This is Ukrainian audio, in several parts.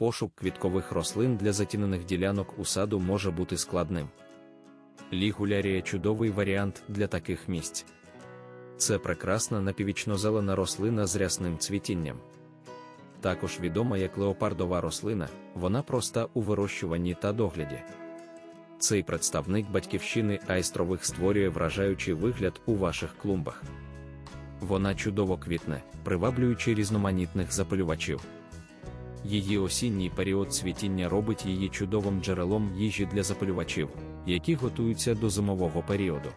пошук квіткових рослин для затінених ділянок у саду може бути складним. Лігулярія чудовий варіант для таких місць. Це прекрасна напівічнозелена рослина з рясним цвітінням. Також відома як леопардова рослина, вона проста у вирощуванні та догляді. Цей представник батьківщини айстрових створює вражаючий вигляд у ваших клумбах. Вона чудово квітне, приваблюючи різноманітних запалювачів. Її осінній період цвітіння робить її чудовим джерелом їжі для запалювачів, які готуються до зимового періоду.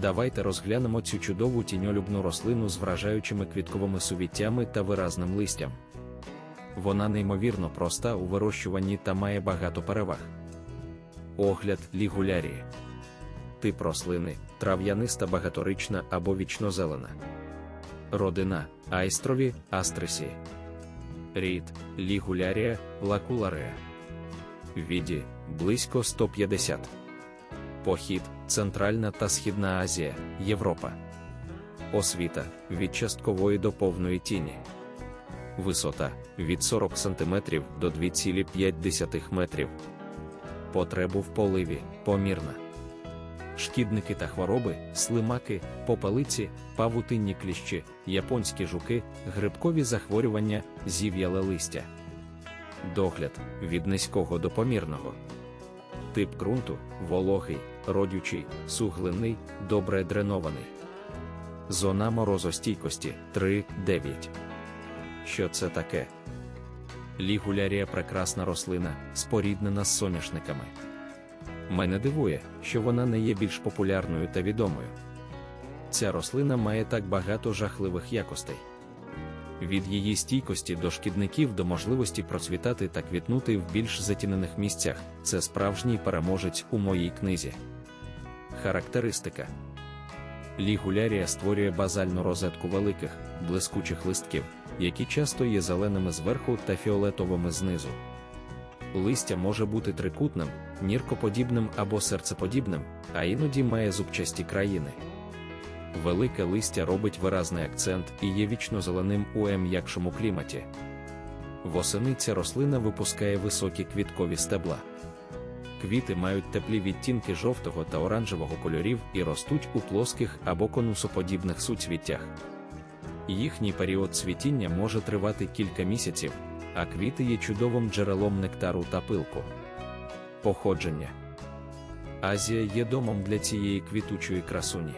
Давайте розглянемо цю чудову тіньолюбну рослину з вражаючими квітковими сувіттями та виразним листям. Вона неймовірно проста у вирощуванні та має багато переваг. Огляд лігулярії. Тип рослини трав'яниста багаторична або вічнозелена. Родина айстрові астрисі. Рід лігулярія лакуларія. Віді близько 150. Похід Центральна та Східна Азія, Європа. Освіта від часткової до повної тіні. Висота від 40 см до 2,5 метрів. Потребу в поливі помірна. Шкідники та хвороби, слимаки, попелиці, павутинні кліщі, японські жуки, грибкові захворювання, зів'яле листя. Догляд від низького до помірного. Тип ґрунту вологий, родючий, суглинний, добре дренований. Зона морозостійкості 3-9. Що це таке? Лігулярія прекрасна рослина, споріднена з соняшниками. Мене дивує, що вона не є більш популярною та відомою. Ця рослина має так багато жахливих якостей. Від її стійкості до шкідників до можливості процвітати та квітнути в більш затінених місцях це справжній переможець у моїй книзі. Характеристика Лігулярія створює базальну розетку великих, блискучих листків, які часто є зеленими зверху та фіолетовими знизу. Листя може бути трикутним, ніркоподібним або серцеподібним, а іноді має зубчасті країни. Велике листя робить виразний акцент і є вічно зеленим у м'якшому кліматі. Восени ця рослина випускає високі квіткові стебла. Квіти мають теплі відтінки жовтого та оранжевого кольорів і ростуть у плоских або конусоподібних суцвіттях. Їхній період цвітіння може тривати кілька місяців, а квіти є чудовим джерелом нектару та пилку. Походження Азія є домом для цієї квітучої красуні.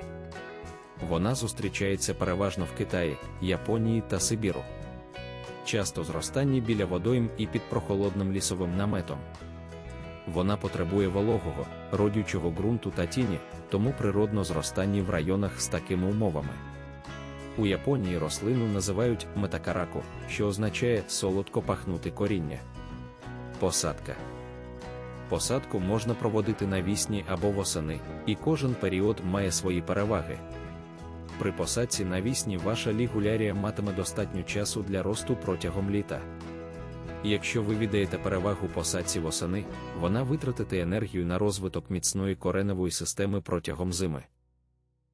Вона зустрічається переважно в Китаї, Японії та Сибіру. Часто зростання біля водойм і під прохолодним лісовим наметом. Вона потребує вологого, родючого ґрунту та тіні, тому природно зростання в районах з такими умовами. У Японії рослину називають метакараку, що означає солодко пахнути коріння. Посадка Посадку можна проводити навісні або восени, і кожен період має свої переваги. При посадці навісні ваша лігулярія матиме достатньо часу для росту протягом літа. Якщо ви віддаєте перевагу посадці восени, вона витратите енергію на розвиток міцної кореневої системи протягом зими.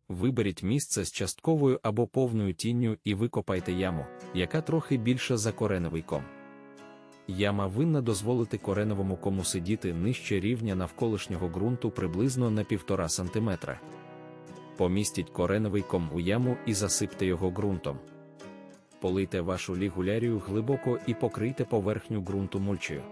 Виберіть місце з частковою або повною тінню і викопайте яму, яка трохи більша за кореневий ком. Яма винна дозволити кореневому кому сидіти нижче рівня навколишнього ґрунту приблизно на 1,5 см. Помістіть кореневий ком у яму і засипте його ґрунтом. Полийте вашу лігулярію глибоко і покрийте поверхню ґрунту мульчею.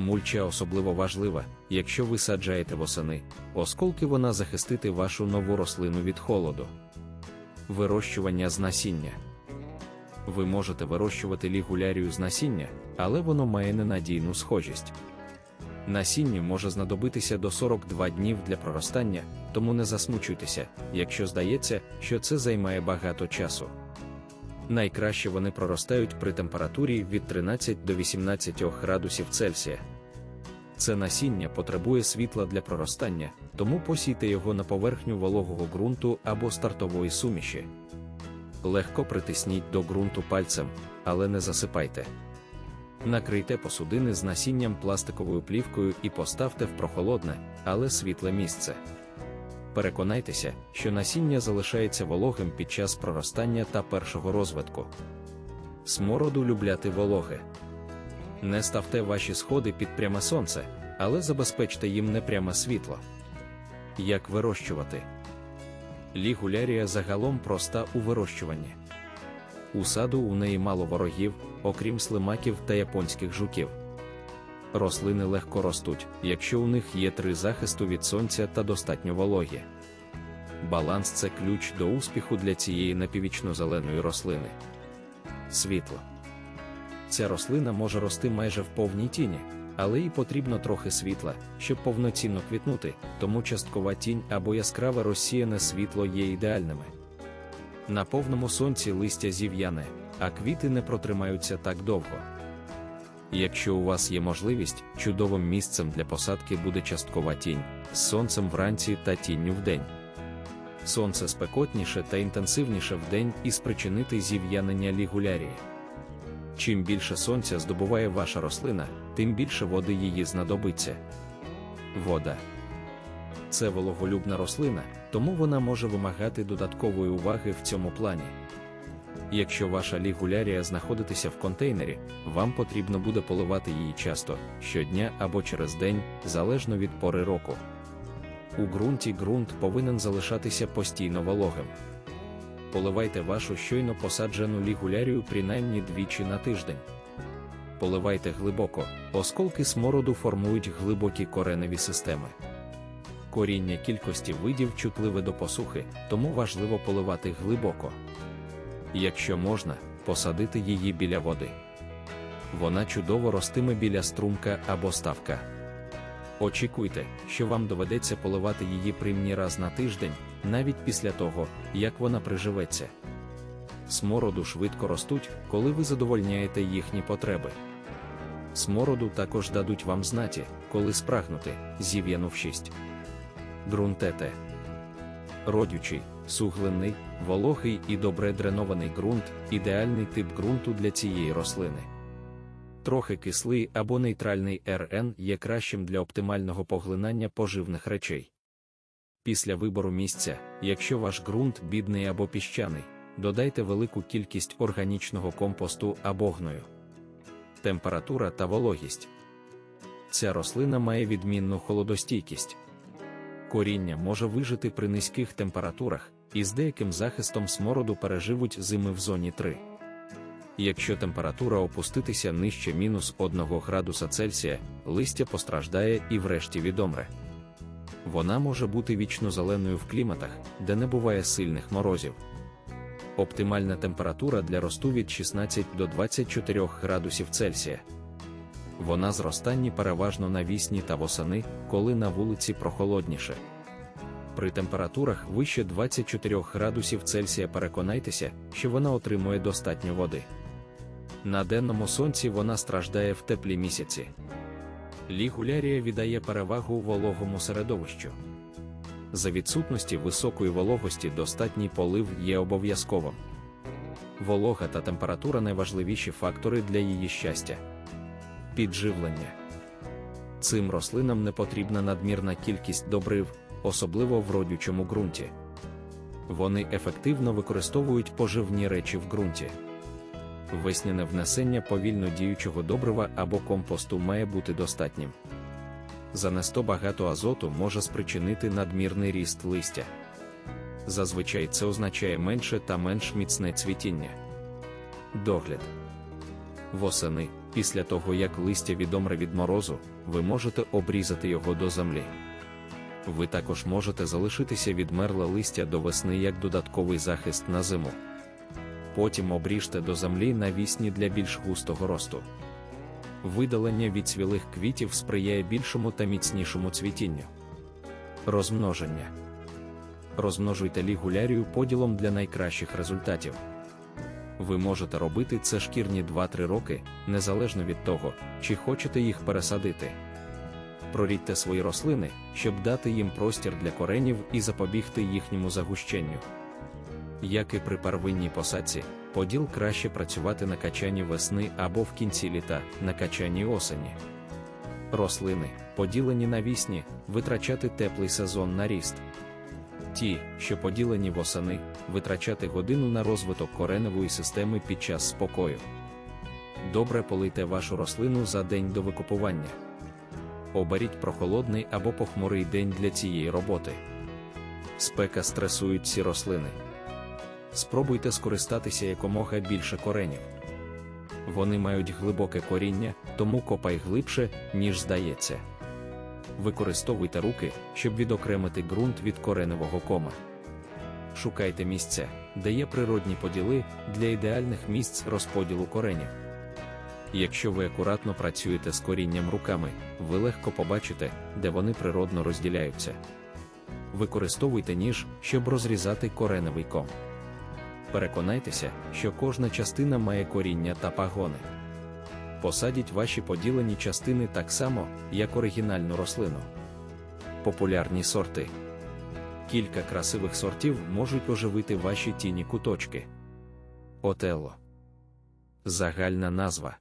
Мульча особливо важлива, якщо ви саджаєте восени, осколки вона захистити вашу нову рослину від холоду. Вирощування з насіння. Ви можете вирощувати лігулярію з насіння, але воно має ненадійну схожість. Насінню може знадобитися до 42 днів для проростання, тому не засмучуйтеся, якщо здається, що це займає багато часу. Найкраще вони проростають при температурі від 13 до 18 градусів Цельсія. Це насіння потребує світла для проростання, тому посійте його на поверхню вологого ґрунту або стартової суміші. Легко притисніть до ґрунту пальцем, але не засипайте. Накрийте посудини з насінням пластиковою плівкою і поставте в прохолодне, але світле місце. Переконайтеся, що насіння залишається вологим під час проростання та першого розвитку. Смороду любляти вологе. Не ставте ваші сходи під пряме сонце, але забезпечте їм непряме світло. Як вирощувати? Лігулярія загалом проста у вирощуванні. У саду у неї мало ворогів, окрім слимаків та японських жуків. Рослини легко ростуть, якщо у них є три захисту від сонця та достатньо вологі. Баланс це ключ до успіху для цієї напіввічно-зеленої рослини. Світло. Ця рослина може рости майже в повній тіні, але їй потрібно трохи світла, щоб повноцінно квітнути, тому часткова тінь або яскраве розсіяне світло є ідеальними. На повному сонці листя зів'яне, а квіти не протримаються так довго. Якщо у вас є можливість, чудовим місцем для посадки буде часткова тінь з сонцем вранці та тінню вдень. Сонце спекотніше та інтенсивніше вдень і спричинити зів'янення лігулярії. Чим більше сонця здобуває ваша рослина, тим більше води її знадобиться. Вода це вологолюбна рослина, тому вона може вимагати додаткової уваги в цьому плані. Якщо ваша лігулярія знаходитися в контейнері, вам потрібно буде поливати її часто, щодня або через день, залежно від пори року. У ґрунті ґрунт повинен залишатися постійно вологим. Поливайте вашу щойно посаджену лігулярію принаймні двічі на тиждень. Поливайте глибоко, осколки смороду формують глибокі кореневі системи. Коріння кількості видів чутливе до посухи, тому важливо поливати глибоко. Якщо можна, посадити її біля води. Вона чудово ростиме біля струмка або ставка. Очікуйте, що вам доведеться поливати її примні раз на тиждень, навіть після того, як вона приживеться. Смороду швидко ростуть, коли ви задовольняєте їхні потреби. Смороду також дадуть вам знаті, коли спрагнути, зів'янувшість. Ґрунтете. Родючий, суглинний, вологий і добре дренований ґрунт ідеальний тип ґрунту для цієї рослини. Трохи кислий або нейтральний РН є кращим для оптимального поглинання поживних речей. Після вибору місця, якщо ваш ґрунт бідний або піщаний, додайте велику кількість органічного компосту або гною. Температура та вологість. Ця рослина має відмінну холодостійкість. Коріння може вижити при низьких температурах, і з деяким захистом смороду переживуть зими в зоні 3. Якщо температура опуститися нижче мінус 1 градуса Цельсія, листя постраждає і врешті відомре. Вона може бути вічно зеленою в кліматах, де не буває сильних морозів. Оптимальна температура для росту від 16 до 24 градусів Цельсія. Вона зростанні переважно навісні та восени, коли на вулиці прохолодніше. При температурах вище 24 градусів Цельсія переконайтеся, що вона отримує достатньо води. На денному сонці вона страждає в теплі місяці. Лігулярія віддає перевагу вологому середовищу. За відсутності високої вологості достатній полив є обов'язковим. Волога та температура найважливіші фактори для її щастя. Підживлення. Цим рослинам не потрібна надмірна кількість добрив, особливо в родючому ґрунті. Вони ефективно використовують поживні речі в ґрунті. Весняне внесення повільно діючого добрива або компосту має бути достатнім. Занесто багато азоту може спричинити надмірний ріст листя. Зазвичай це означає менше та менш міцне цвітіння. Догляд восени, після того як листя відомре від морозу, ви можете обрізати його до землі. Ви також можете залишитися відмерле листя до весни як додатковий захист на зиму. Потім обріжте до землі навісні для більш густого росту. Видалення від цвілих квітів сприяє більшому та міцнішому цвітінню. Розмноження. Розмножуйте лігулярію поділом для найкращих результатів. Ви можете робити це шкірні 2-3 роки, незалежно від того, чи хочете їх пересадити. Прорідьте свої рослини, щоб дати їм простір для коренів і запобігти їхньому загущенню. Як і при первинній посадці, поділ краще працювати на качанні весни або в кінці літа, на качанні осені. Рослини, поділені на вісні, витрачати теплий сезон на ріст. Ті, що поділені восени, витрачати годину на розвиток кореневої системи під час спокою. Добре полийте вашу рослину за день до викупування. Оберіть прохолодний або похмурий день для цієї роботи. Спека стресують ці рослини. Спробуйте скористатися якомога більше коренів. Вони мають глибоке коріння, тому копай глибше, ніж здається. Використовуйте руки, щоб відокремити ґрунт від кореневого кома. Шукайте місця, де є природні поділи для ідеальних місць розподілу коренів. Якщо ви акуратно працюєте з корінням руками, ви легко побачите, де вони природно розділяються. Використовуйте ніж, щоб розрізати кореневий ком. Переконайтеся, що кожна частина має коріння та пагони. Посадіть ваші поділені частини так само, як оригінальну рослину. Популярні сорти. Кілька красивих сортів можуть оживити ваші тіні куточки. Отелло. Загальна назва.